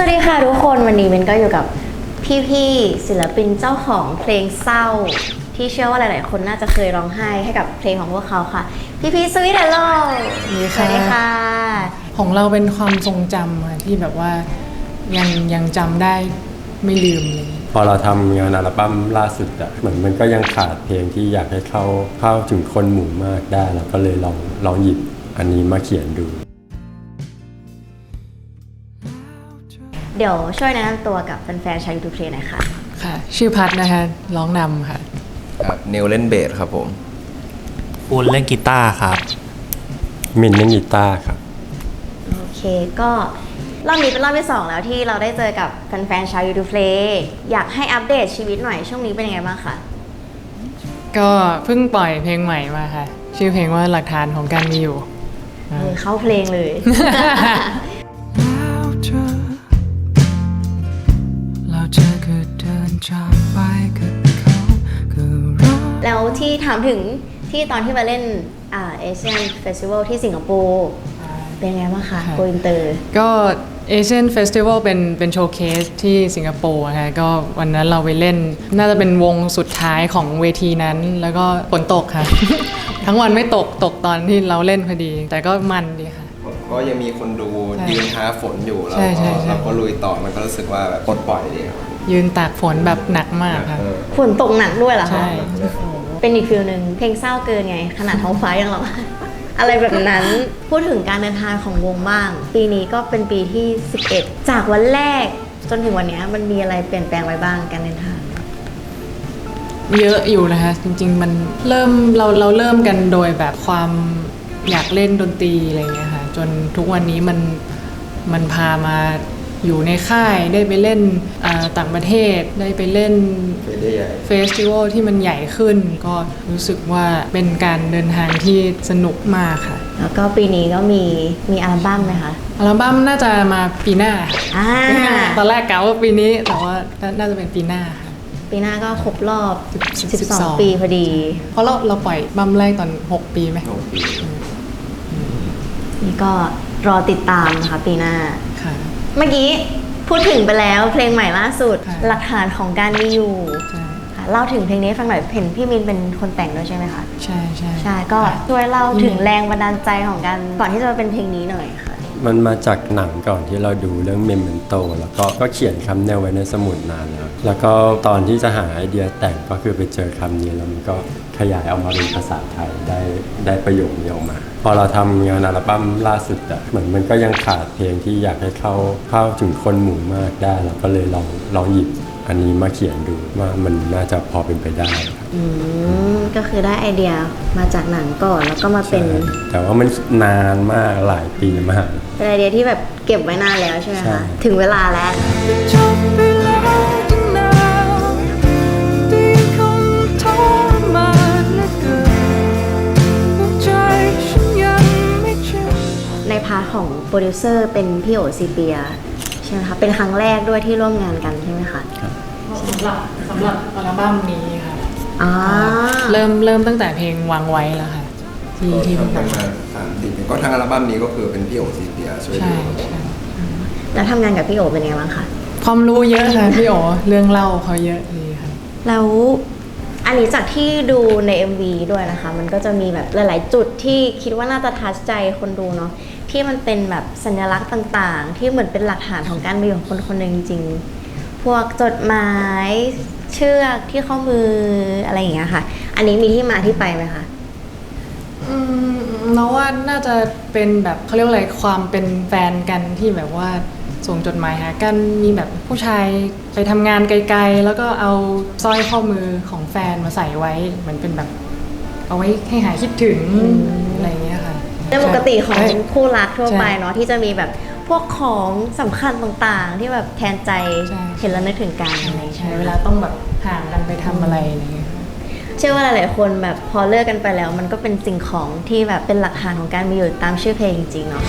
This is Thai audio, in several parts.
สวัสดีค่ะทุกคนวันนี้เบนก็อยู่กับพี่ๆศิลปินเจ้าของเพลงเศร้า ที่เชื่อว่าหลายๆ คนน่าจะเคยร้องไห้ให้กับเพลงของพวกเขาค่ะ พี่ๆสวีทแอนด์โลสวัสดีค่ะสวัสดีค่ะ ของเราเป็นความทรงจำอะที่แบบว่ายังยังจำได้ไม่ลืมเลย พอเราทำงานอัลบั้มล่าสุดอะเหมือนมันก็ยังขาดเพลงที่อยากให้เข้าเข้าถึงคนหมู่มากได้เราก็เลยลองลองหยิบอันนี้มาเขียนดู เดี๋ยวช่วยแนะนำตัวกับแฟนๆชาวยูทูบเพลงหน่อยค่ะ ค่ะ ชื่อพัดนะคะ ร้องนำค่ะ ครับนิวเล่นเบสครับผม ปูนเล่นกีตาร์ครับ มินเล่นกีตาร์ครับ โอเคก็รอบนี้เป็นรอบที่สองแล้วที่เราได้เจอกับแฟนๆชาวยูทูบเพลงอยากให้อัปเดตชีวิตหน่อยช่วงนี้เป็นยังไงบ้างคะก็เพิ่งปล่อยเพลงใหม่มาค่ะ ชื่อเพลงว่าหลักฐานของการมีอยู่ เออเข้าเพลงเลย จากไปกับเขาก็รอแล้วที่ถามถึงที่ตอนที่มาเล่นอ่าเอเชียนเฟสติวัลที่สิงคโปร์เป็นไงบ้างคะค่ะโกอินเตอร์ ก็เอเชียนเฟสติวัลเป็นเป็นโชว์เคสที่สิงคโปร์นะคะก็วันนั้นเราไปเล่น น่าจะเป็นวงสุดท้ายของเวทีนั้น แล้วก็ฝนตกค่ะ ทั้งวันไม่ตกตกตอนที่เราเล่นพอดี แต่ก็มันดีค่ะ ก็ยังมีคนดูใช่ยืนท้าฝนอยู่แล้วใช่ใช่ก็ใช่ เราก็ลุยต่อมันก็รู้สึกว่าแบบปลดปล่อยดีครับ ยืนตากฝนแบบหนักมากค่ะเออฝนตกหนักด้วยเหรอคะ ใช่ เป็นอีกฟิลหนึ่งเพลงเศร้าเกินไง ขนาดท้องฟ้ายังร้องไห้อะไรแบบนั้น พูดถึงการเดินทางของวงบ้าง ปีนี้ก็เป็นปีที่ 11 จากวันแรกจนถึงวันเนี้ยมันมีอะไรเปลี่ยนแปลงไว้บ้างการเดินทาง เยอะอยู่นะคะจริงๆมันเริ่มเราเราเริ่มกันโดยแบบความอยากเล่นดนตรีอะไรเงี้ยค่ะจนทุกวันนี้มันมันพามา อยู่ในค่ายได้ไปเล่นอ่าต่างประเทศได้ไปเล่นเป็นได้ใหญ่เฟสติวัลที่มันใหญ่ขึ้น ก็รู้สึกว่าเป็นการเดินทางที่สนุกมากค่ะ แล้วก็ปีนี้ก็มีมีอัลบั้มไหมคะอัลบั้มน่าจะมาปีหน้าอ่าตอนแรกกะว่าปีนี้แต่ว่าน่าจะเป็นปีหน้าค่ะปีหน้าก็ครบรอบสิบสอง12 ปีพอดี เพราะเราเราปล่อยบัมแรกตอน 6 ปีไหมโอ้ปีนี่ก็รอติดตามนะคะปีหน้าค่ะ เมื่อกี้พูดถึงไปแล้วเพลงใหม่ล่าสุด ค่ะ หลักฐานของการมีอยู่ใช่ค่ะเล่าถึงเพลงนี้ให้ฟังหน่อยเห็นพี่มินเป็นคนแต่งด้วยใช่ไหมคะใช่ใช่ ใช่ก็ช่วยเล่าถึงแรงบันดาลใจของการก่อนที่จะมาเป็นเพลงนี้หน่อยค่ะ มันมาจากหนังก่อนที่เราดูเรื่องเมมเมนโตแล้วก็ก็เขียนคำแนวไว้ในสมุดนานแล้ว แล้วก็ตอนที่จะหาไอเดียแต่งก็คือไปเจอคำนี้แล้วมันก็ขยายออกมาเป็นภาษาไทยได้ได้ประโยคนี้ออกมา พอเราทำงานอัลบั้มล่าสุดอะเหมือนมันก็ยังขาดเพลงที่อยากให้เข้าเข้าถึงคนหมู่มากได้เราก็เลยลองลองหยิบอันนี้มาเขียนดูว่ามันน่าจะพอเป็นไปได้อืมก็คือได้ไอเดียมาจากหนังก่อนแล้วก็มาเป็นแต่ว่ามันนานมากหลายปีมาก เป็นไอเดียที่แบบเก็บไว้นานแล้วใช่ไหมใช่ คะ ถึงเวลาแล้วจบไปแล้ว นพาร์ทของโปรดิวเซอร์เป็นพี่โอซีเปียใช่ไหมคะเป็นครั้งแรกด้วยที่ร่วมงานกันใช่ไหมคะสำหรับสำหรับอัลบั้มนี้ค่ะอ่าเริ่มเริ่มตั้งแต่เพลงวางไว้แล้วค่ะที่ก็ที่ทำกันมาสามสี่ปีก็ทั้งอัลบั้มนี้ก็คือเป็นพี่โอซีเปียช่วยใช่ดูใช่แล้วทำงานกับพี่โอเป็นไงบ้างคะความรู้เยอะค่ะพี่โอเรื่องเล่าเขาเยอะดีค่ะแล้วอันนี้จากที่ดูใน MV ด้วยนะคะ มันก็จะมีแบบหลาย ๆ จุดที่คิดว่าน่าจะทัชใจคนดูเนาะ ที่มันเป็นแบบสัญลักษณ์ต่างๆ ที่เหมือนเป็นหลักฐานของการมีของคนคนหนึ่งจริงๆ พวกจดหมายเชือกที่ข้อมืออะไรอย่างเงี้ยค่ะ อันนี้มีที่มาที่ไปไหมคะ อืมเราว่าน่าจะเป็นแบบเขาเรียกว่าอะไรความเป็นแฟนกันที่แบบว่าส่งจดหมายหากันมีแบบผู้ชายไปทำงานไกลๆ แล้วก็เอาสร้อยข้อมือของแฟนมาใส่ไว้เหมือนเป็นแบบ เอาไว้ให้หายคิดถึงอะไรอย่างเงี้ย ในปกติของใช่คู่รักทั่วไปใช่เนาะที่จะมีแบบพวกของสำคัญต่างๆ ที่แบบแทนใจใช่เห็นแล้วนึกถึงกันอะไรอย่างใช่เงี้ยเวลาต้องแบบห่างกันไปทำอะไรอะไรอย่างเงี้ยค่ะเชื่อว่าหลายๆคนแบบพอเลิกกันไปแล้ว มันก็เป็นสิ่งของที่แบบเป็นหลักฐานของการมีอยู่ตามชื่อเพลงจริงๆเนาะ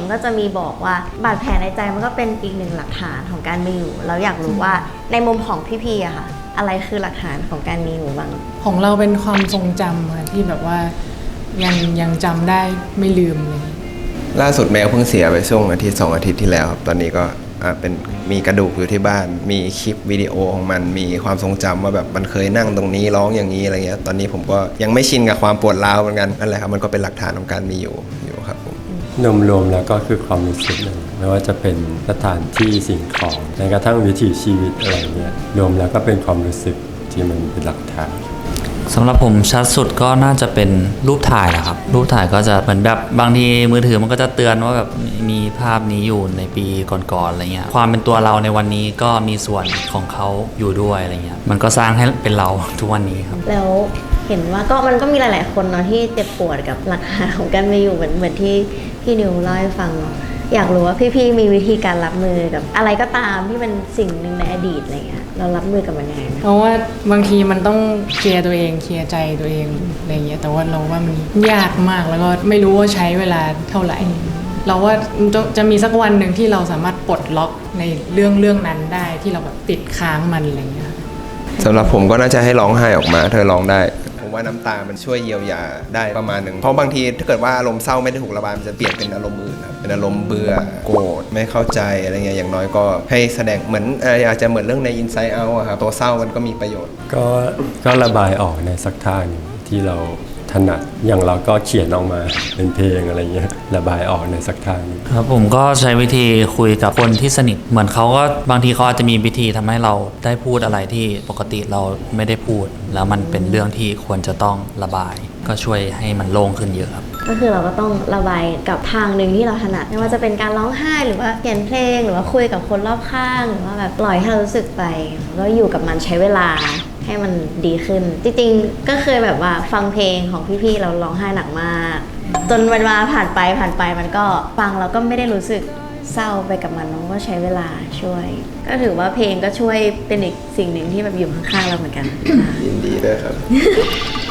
มันก็จะมีบอกว่าบาดแผลในใจมันก็เป็นอีกหนึ่งหลักฐานของการมีอยู่แล้วอยากรู้ว่าในมุมของพี่ๆอะค่ะ อะไรคือหลักฐานของการมีหนูบ้าง ของเราเป็นความทรงจำค่ะที่แบบว่ายังยังจำได้ไม่ลืมเลยล่าสุดแมวเพิ่งเสียไปช่วงอาทิตย์สองอาทิตย์ที่แล้วครับ ตอนนี้ก็อะเป็นมีกระดูกอยู่ที่บ้าน มีคลิปวิดีโอของมัน มีความทรงจำว่าแบบมันเคยนั่งตรงนี้ร้องอย่างนี้อะไรเงี้ย ตอนนี้ผมก็ยังไม่ชินกับความปวดร้าวเหมือนกันนั่นแหละครับ มันก็เป็นหลักฐานของการมีอยู่อยู่ค รับผมรวมๆแล้วก็คือความรู้สึกเลยไม่ว่าจะเป็นสถานที่สิ่งของแม้กระทั่งวิถีชีวิตอะไรเงี้ยรวมแล้วก็เป็นความรู้สึกที่มันเป็นหลักฐานสำหรับผมชัดสุดก็น่าจะเป็นรูปถ่ายนะครับ รูปถ่ายก็จะเหมือนแบบบางทีมือถือมันก็จะเตือนว่าแบบมีภาพนี้อยู่ในปีก่อนๆอะไรเงี้ยความเป็นตัวเราในวันนี้ก็มีส่วนของเขาอยู่ด้วยอะไรเงี้ยมันก็สร้างให้เป็นเราทุกวันนี้ครับ แล้ว เห็นว่าก็มันก็มีหลาย ๆ คนเนาะที่เจ็บปวดกับหลักฐานของการมีอยู่เหมือนเหมือนที่พี่นิวเล่าให้ฟังเนาะอยากรู้ว่าพี่ๆมีวิธีการรับมือกับ อะไรก็ตามที่เป็นสิ่งหนึ่งในอดีตอะไรเงี้ยเรารับมือกับมันยังไงไหมเพราะว่าบางทีมันต้องเคลียร์ตัวเองเคลียร์ใจตัวเองอะไรเงี้ยแต่ว่าเราว่ามันยากมากแล้วก็ไม่รู้ว่าใช้เวลาเท่าไหร่ เราว่าจะจะมีสักวันหนึ่งที่เราสามารถปลดล็อกในเรื่องเรื่องนั้นได้ที่เราแบบติดค้างมันอะไรเงี้ยสำหรับผมก็น่าจะให้ร้องไห้ออกมา เธอร้องได้ ผมว่าน้ำตา มันช่วยเยียวยาได้ประมาณหนึ่งเพราะบางทีถ้าเกิดว่าอารมณ์เศร้าไม่ได้ถูกระบายมันจะเปลี่ยนเป็นอารมณ์อื่นครับเป็นอารมณ์เบื่อโกรธไม่เข้าใจอะไรเงี้ยอย่างน้อยก็ให้แสดงเหมือนอาจจะเหมือนเรื่องใน Inside Out อะครับตัวเศร้ามันก็มีประโยชน์ ก็ก็ระบายออกในสักท่างที่เรา ถนัดอย่างเราก็เขียนออกมาเป็นเพลงอะไรเงี้ยระบายออกในสักท่าหนึ่ง ครับผมก็ใช้วิธีคุยกับคนที่สนิท เหมือนเขาก็บางทีเขาอาจจะมีวิธีทำให้เราได้พูดอะไรที่ปกติเราไม่ได้พูด แล้วมันเป็นเรื่องที่ควรจะต้องระบาย ก็ช่วยให้มันโล่งขึ้นเยอะครับ ก็คือเราก็ต้องระบายกับทางหนึ่งที่เราถนัดไม่ว่าจะเป็นการร้องไห้หรือว่าเขียนเพลงหรือว่าคุยกับคนรอบข้าง หรือว่าแบบปล่อยให้เรารู้สึกไปแล้วก็อยู่กับมันใช้เวลา ให้มันดีขึ้น จริงๆ ก็เคยแบบว่าฟังเพลงของพี่ๆเราร้องไห้หนักมาก จนเวลาผ่านไปผ่านไปมันก็ฟังแล้วก็ไม่ได้รู้สึกเศร้าไปกับมันมันก็ใช้เวลาช่วย ก็ถือว่าเพลงก็ช่วยเป็นอีกสิ่งหนึ่งที่แบบอยู่ข้างๆเราเหมือนกัน ยินดีด้วยครับครับผม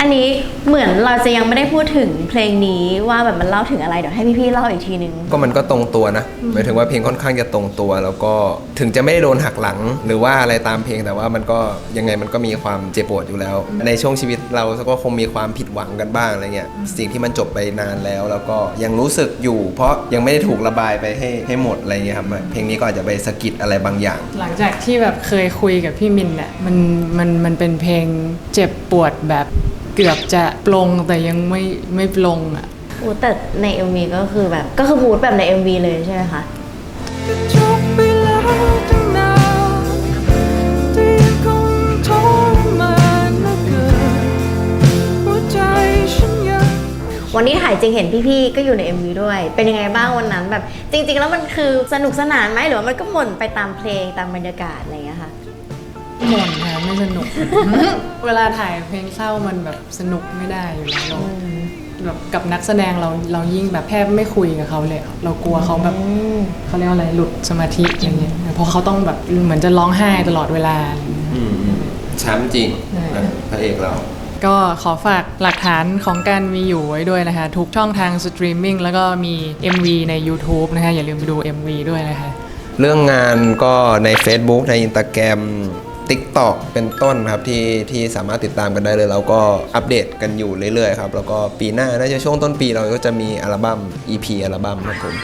อันนี้เหมือนเราจะยังไม่ได้พูดถึงเพลงนี้ว่าแบบมันเล่าถึงอะไรเดี๋ยวให้พี่ๆเล่าอีกทีนึง ก็มันก็ตรงตัวนะหมายถึงว่าเพลงค่อนข้างจะตรงตัว แล้วก็ถึงจะไม่ได้โดนหักหลัง หรือว่าอะไรตามเพลงแต่ว่ามันก็ยังไงมันก็มีความเจ็บปวดอยู่แล้ว ในช่วงชีวิตเราก็คงมีความผิดหวังกันบ้างอะไรเงี้ยสิ่งที่มันจบไปนานแล้ว แล้วก็ยังรู้สึกอยู่ เพราะยังไม่ได้ถูกระบายไปให้ให้หมดอะไรเงี้ยครับเพลงนี้ก็อาจจะไปสะกิดอะไรบางอย่าง หลังจากที่แบบเคยคุยกับพี่มินเนี่ยมันมันมันเป็นเพลงเจ็บปวดแบบเกือบจะปลงแต่ยังไม่ไม่ปลงอะโอ้แต่ใน MV ก็คือแบบก็คือพูดแบบใน MV เลยใช่ไหมคะก็จบไปแล้วตั้งนานแต่ยังคงทรมานเหลือเกินหัวใจฉันยังวันนี้ถ่ายจริงเห็นพี่ๆ ก็อยู่ใน MV ด้วย เป็นยังไงบ้างวันนั้นแบบ จริง ๆ แล้วมันคือสนุกสนานไหมหรือว่ามันก็หม่นไปตามเพลงตามบรรยากาศอะไรอย่างเงี้ยค่ะหม่นค่ะ ไม่สนุก เวลาถ่ายเพลงเศร้ามันแบบสนุกไม่ได้อยู่แล้วเราแบบกับนักแสดงเราเรายิ่งแบบแทบไม่คุยกับเขาเลยอะเรากลัวเขาแบบเขาเรียกว่าอะไรหลุดสมาธิอะไรเงี้ยเพราะเขาต้องแบบเหมือนจะร้องไห้ตลอดเวลาแชมป์จริงใช่นะพระเอกเรา ก็ขอฝากหลักฐานของการมีอยู่ไว้ด้วยนะคะ ทุกช่องทางสตรีมมิ่งแล้วก็มี MV ใน YouTube นะคะอย่าลืมไปดู MV ด้วยนะคะ เรื่องงานก็ใน Facebook ใน Instagram TikTok เป็นต้นครับที่ที่สามารถติดตามกันได้เลย เราก็อัปเดตกันอยู่เรื่อยๆครับ แล้วก็ปีหน้าน่าจะช่วงต้นปีเราก็จะมีอัลบั้ม EP อัลบั้มครับผม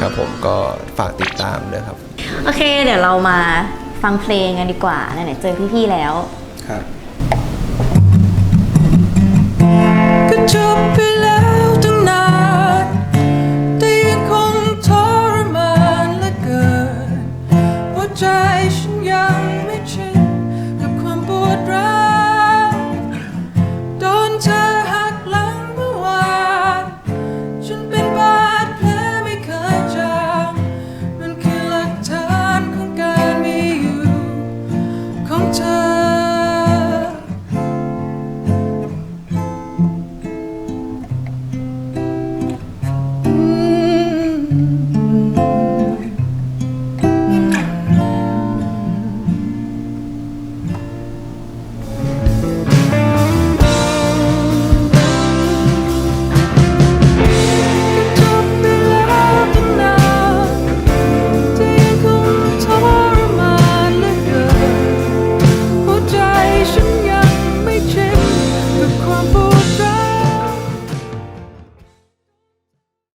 ครับผมก็ฝากติดตามด้วยครับ โอเค เดี๋ยวเรามาฟังเพลงกันดีกว่าไหนๆเจอพี่ๆแล้ว ครับ ก็จบไปแ